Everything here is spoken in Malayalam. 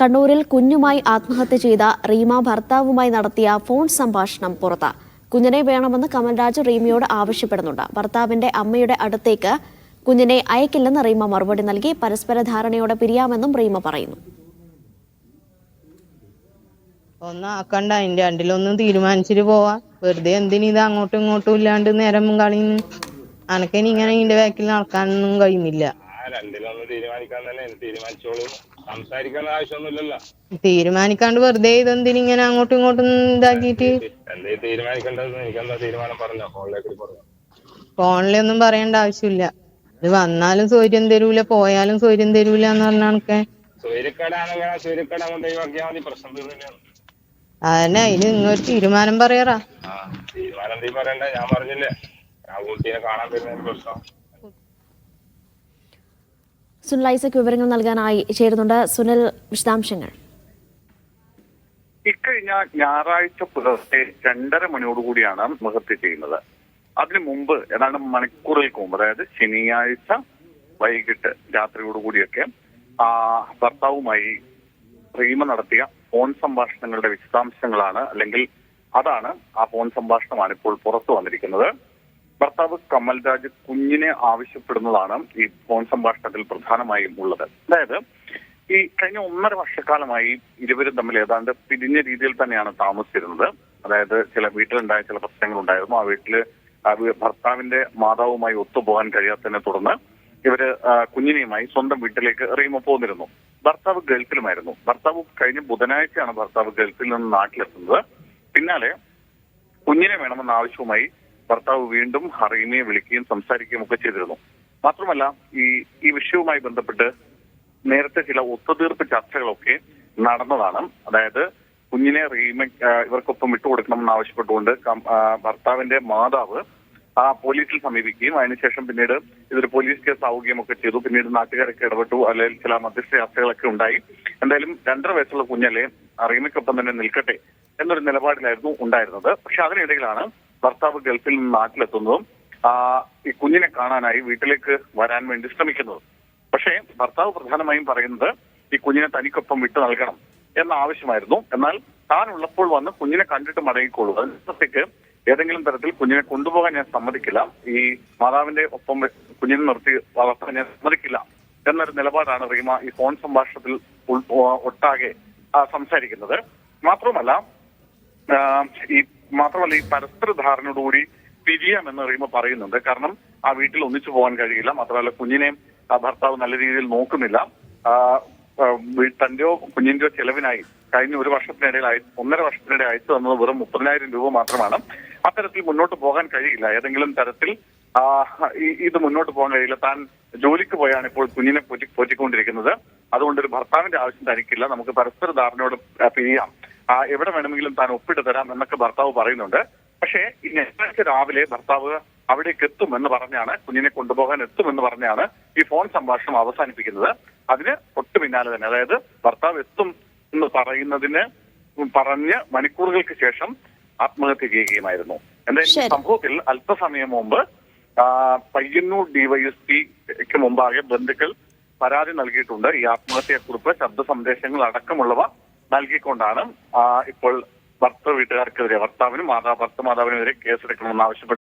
കണ്ണൂരിൽ കുഞ്ഞുമായി ആത്മഹത്യ ചെയ്ത റീമ ഭർത്താവുമായി നടത്തിയ ഫോൺ സംഭാഷണം പുറത്ത്. കുഞ്ഞിനെ വേണമെന്ന് കമൽരാജ് റീമയോട് ആവശ്യപ്പെടുന്നുണ്ട്. ഭർത്താവിന്റെ അമ്മയുടെ അടുത്തേക്ക് കുഞ്ഞിനെ അയക്കില്ലെന്ന് റീമ മറുപടി നൽകി. പരസ്പര ധാരണയോടെ പിരിയാമെന്നും റീമ പറയുന്നു. ഒന്നും ആക്കണ്ട അതിന്റെ രണ്ടിലൊന്നും തീരുമാനിച്ചിട്ട് പോവാ. വെറുതെ എന്തിനു ഇത് അങ്ങോട്ടും ഇങ്ങോട്ടും ഇല്ലാണ്ട് നേരം കളിന്ന് അനക്കിനി ഇങ്ങനെ ഇതിന്റെ ബാക്കിൽ നടക്കാനൊന്നും കഴിയുന്നില്ല. രണ്ടിലൊന്ന് തീരുമാനിക്കാൻ തന്നെ തീരുമാനിച്ചോളൂ? ആവശ്യമൊന്നുമില്ലല്ലോ. തീരുമാനിക്കാണ്ട് വെറുതെ ഇതെന്തിനു ഇങ്ങനെ അങ്ങോട്ടും ഇങ്ങോട്ടും ഇതാക്കിയിട്ട്? എന്തേ തീരുമാനിക്കേണ്ടത് എനിക്കെന്താ തീരുമാനം പറഞ്ഞോ? ഫോണിലേക്ക് പറഞ്ഞു ഫോണിലൊന്നും പറയേണ്ട ആവശ്യമില്ല. ഇത് വന്നാലും സൗര്യം തരൂല പോയാലും സൗര്യം തരൂല എന്ന് പറഞ്ഞ കണക്കെ. സൂര്യക്കടാണെങ്കിൽ സൂര്യക്കട കൊണ്ട് ഒഴിവാക്കിയാൽ മതി പ്രശ്നം തീർന്നില്ല അതന്നെ അതിന് ഇങ്ങോട്ട് തീരുമാനം പറയറാ. തീരുമാനം പറയണ്ട ഞാൻ പറഞ്ഞില്ലേ. ആ കുട്ടീനെ കാണാൻ പ്രശ്നം. സുനിൽ വിവരങ്ങൾ നൽകാനായി ചേരുന്നുണ്ട്. സുനിൽ വിശദാംശങ്ങൾ. ഇക്കഴിഞ്ഞ ഞായറാഴ്ച പുലർച്ചെ രണ്ടര മണിയോടുകൂടിയാണ് ആത്മഹത്യ ചെയ്യുന്നത്. അതിനു മുമ്പ് ഏതാണ്ട് മണിക്കൂറുകൾക്ക് മുമ്പ് അതായത് ശനിയാഴ്ച വൈകിട്ട് രാത്രിയോടുകൂടിയൊക്കെ ആ ഭർത്താവുമായി പ്രീമ നടത്തിയ ഫോൺ സംഭാഷണങ്ങളുടെ വിശദാംശങ്ങളാണ് അല്ലെങ്കിൽ അതാണ് ആ ഫോൺ സംഭാഷണമാണ് ഇപ്പോൾ പുറത്തു വന്നിരിക്കുന്നത്. ഭർത്താവ് കമൽരാജ് കുഞ്ഞിനെ ആവശ്യപ്പെടുന്നതാണ് ഈ ഫോൺ സംഭാഷണത്തിൽ പ്രധാനമായും ഉള്ളത്. അതായത് ഈ കഴിഞ്ഞ ഒന്നര വർഷക്കാലമായി ഇരുവരും തമ്മിൽ ഏതാണ്ട് പിരിഞ്ഞ രീതിയിൽ തന്നെയാണ് താമസിച്ചിരുന്നത്. അതായത് ചില വീട്ടിലുണ്ടായ ചില പ്രശ്നങ്ങൾ ഉണ്ടായിരുന്നു ആ വീട്ടിൽ ഭർത്താവിന്റെ മാതാവുമായി ഒത്തുപോകാൻ കഴിയാത്തതിനെ തുടർന്ന് ഇവർ കുഞ്ഞിനെയുമായി സ്വന്തം വീട്ടിലേക്ക് റീമ പോന്നിരുന്നു. ഭർത്താവ് ഗൾഫിലുമായിരുന്നു. ഭർത്താവ് കഴിഞ്ഞ ബുധനാഴ്ചയാണ് ഭർത്താവ് ഗൾഫിൽ നിന്ന് നാട്ടിലെത്തുന്നത്. പിന്നാലെ കുഞ്ഞിനെ വേണമെന്ന ആവശ്യവുമായി ഭർത്താവ് വീണ്ടും ഹറീമയെ വിളിക്കുകയും സംസാരിക്കുകയും ഒക്കെ ചെയ്തിരുന്നു. മാത്രമല്ല ഈ ഈ വിഷയവുമായി ബന്ധപ്പെട്ട് നേരത്തെ ചില ഒത്തുതീർപ്പ് ചർച്ചകളൊക്കെ നടന്നതാണ്. അതായത് കുഞ്ഞിനെ റീമ ഇവർക്കൊപ്പം വിട്ടുകൊടുക്കണമെന്ന് ആവശ്യപ്പെട്ടുകൊണ്ട് ഭർത്താവിന്റെ മാതാവ് ആ പോലീസിൽ സമീപിക്കുകയും അതിനുശേഷം പിന്നീട് ഇതൊരു പോലീസ് കേസ് ആവുകയും ഒക്കെ ചെയ്തു. പിന്നീട് നാട്ടുകാരൊക്കെ ഇടപെട്ടു. അല്ലെങ്കിൽ ചില മധ്യസ്ഥ ചർച്ചകളൊക്കെ ഉണ്ടായി. എന്തായാലും രണ്ടര വയസ്സുള്ള കുഞ്ഞല്ലേ റീമയ്ക്കൊപ്പം തന്നെ നിൽക്കട്ടെ എന്നൊരു നിലപാടിലായിരുന്നു ഉണ്ടായിരുന്നത്. പക്ഷെ അതിനിടയിലാണ് ഭർത്താവ് ഗൾഫിൽ നിന്ന് നാട്ടിലെത്തുന്നതും ഈ കുഞ്ഞിനെ കാണാനായി വീട്ടിലേക്ക് വരാൻ വേണ്ടി ശ്രമിക്കുന്നതും. പക്ഷേ ഭർത്താവ് പ്രധാനമായും പറയുന്നത് ഈ കുഞ്ഞിനെ തനിക്കൊപ്പം വിട്ടു നൽകണം എന്ന ആവശ്യമായിരുന്നു. എന്നാൽ താൻ ഉള്ളപ്പോൾ വന്ന് കുഞ്ഞിനെ കണ്ടിട്ട് മടങ്ങിക്കോളൂ അതിനകത്തേക്ക് ഏതെങ്കിലും തരത്തിൽ കുഞ്ഞിനെ കൊണ്ടുപോകാൻ ഞാൻ സമ്മതിക്കില്ല. ഈ മാതാവിന്റെ ഒപ്പം കുഞ്ഞിനെ നിർത്തി വളർത്താൻ ഞാൻ സമ്മതിക്കില്ല എന്നൊരു നിലപാടാണ് റീമ ഈ ഫോൺ സംഭാഷണത്തിൽ ഒട്ടാകെ സംസാരിക്കുന്നത്. മാത്രമല്ല ഈ മാത്രമല്ല ഈ പരസ്പര ധാരണയോടുകൂടി പിരിയാമെന്ന് റീമ പറയുന്നുണ്ട്. കാരണം ആ വീട്ടിൽ ഒന്നിച്ചു പോകാൻ കഴിയില്ല. മാത്രമല്ല കുഞ്ഞിനെയും ഭർത്താവ് നല്ല രീതിയിൽ നോക്കുന്നില്ല. തന്റെയോ കുഞ്ഞിന്റെയോ ചെലവിനായി കഴിഞ്ഞ ഒരു വർഷത്തിനിടയിൽ ഒന്നര വർഷത്തിനിടെ അയച്ചു തന്നത് വെറും മുപ്പതിനായിരം രൂപ മാത്രമാണ്. അത്തരത്തിൽ മുന്നോട്ട് പോകാൻ കഴിയില്ല. ഏതെങ്കിലും തരത്തിൽ ഇത് മുന്നോട്ട് പോകാൻ കഴിയില്ല. താൻ ജോലിക്ക് പോയാണ് ഇപ്പോൾ കുഞ്ഞിനെ പോറ്റി പോറ്റിക്കൊണ്ടിരിക്കുന്നത്. അതുകൊണ്ട് ഒരു ഭർത്താവിന്റെ ആവശ്യം തനിക്കില്ല. നമുക്ക് പരസ്പര ധാരണയോട് പിരിയാം. എവിടെ വേണമെങ്കിലും താൻ ഒപ്പിട്ട് തരാം എന്നൊക്കെ ഭർത്താവ് പറയുന്നുണ്ട്. പക്ഷേ ഈ ഞായറാഴ്ച രാവിലെ ഭർത്താവ് അവിടേക്ക് എത്തും എന്ന് പറഞ്ഞാണ് കുഞ്ഞിനെ കൊണ്ടുപോകാൻ എത്തും എന്ന് പറഞ്ഞാണ് ഈ ഫോൺ സംഭാഷണം അവസാനിപ്പിക്കുന്നത്. അതിന് തൊട്ടു പിന്നാലെ തന്നെ അതായത് ഭർത്താവ് എത്തും എന്ന് പറയുന്നതിന് പറഞ്ഞ് മണിക്കൂറുകൾക്ക് ശേഷം ആത്മഹത്യ ചെയ്യുകയുമായിരുന്നു. എന്തായാലും സംഭവത്തിൽ അല്പസമയം മുമ്പ് പയ്യന്നൂർ ഡിവൈഎസ്പിക്ക് മുമ്പാകെ ബന്ധുക്കൾ പരാതി നൽകിയിട്ടുണ്ട്. ഈ ആത്മഹത്യയെക്കുറിപ്പ് ശബ്ദ സന്ദേശങ്ങൾ അടക്കമുള്ളവ നൽകിക്കൊണ്ടാണ് ഇപ്പോൾ ഭർത്തൃ വീട്ടുകാർക്കെതിരെ ഭർത്താവിനും മാതാ ഭർത്ത എതിരെ കേസെടുക്കണമെന്ന് ആവശ്യപ്പെട്ട്